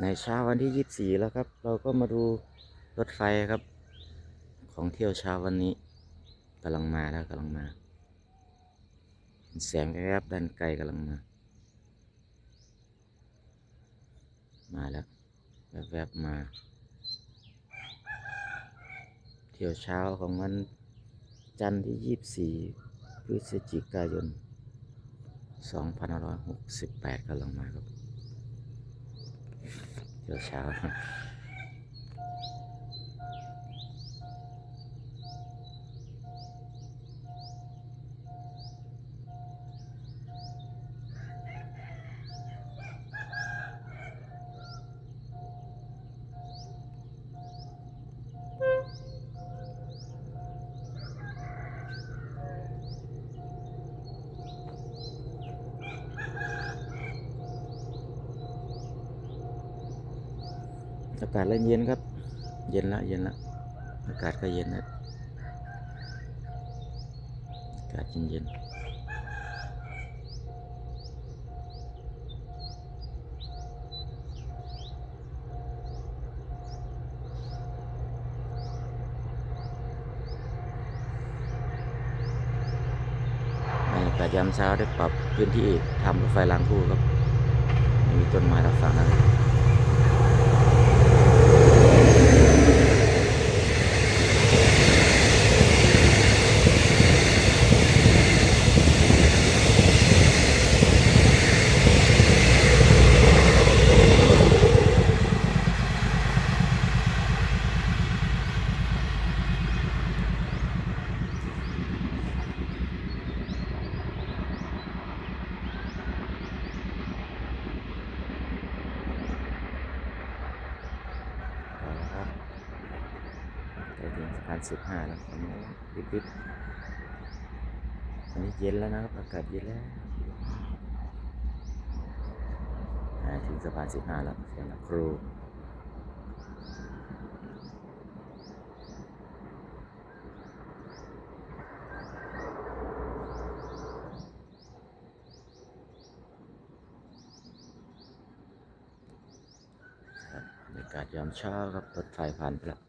ในเช้าวันที่24แล้วครับ เราก็มาดูรถไฟครับ ของเที่ยวเช้าวันนี้กำลังมาแล้วกำลังมาแสงแวบๆด้านไกลกำลังมา มาแล้วแวบๆมา เที่ยวเช้าของวันจันทร์ที่24พฤศจิกายน 2568กำลังมาครับ เที่ อากาศเริ่มเย็นครับ เย็นละเย็นละอากาศก็เย็นนะอากาศเย็นเย็นบรยากาศยามเช้าได้ปรับพื้นที่ทำรถไฟรางคู่ครับ มีต้นไม้รับฟังอะไรเอาละครับ ใกล้ถึงสะพานสิบห้าแล้วตอนนี้ริบๆตอนนี้เย็นแล้วนะครับอากาศเย็นแล้วถึงสะพานสิบห้าแล้วเสียงนักครูบรรยากาศยามเช้าครับรถไฟผ่านไปแล้ว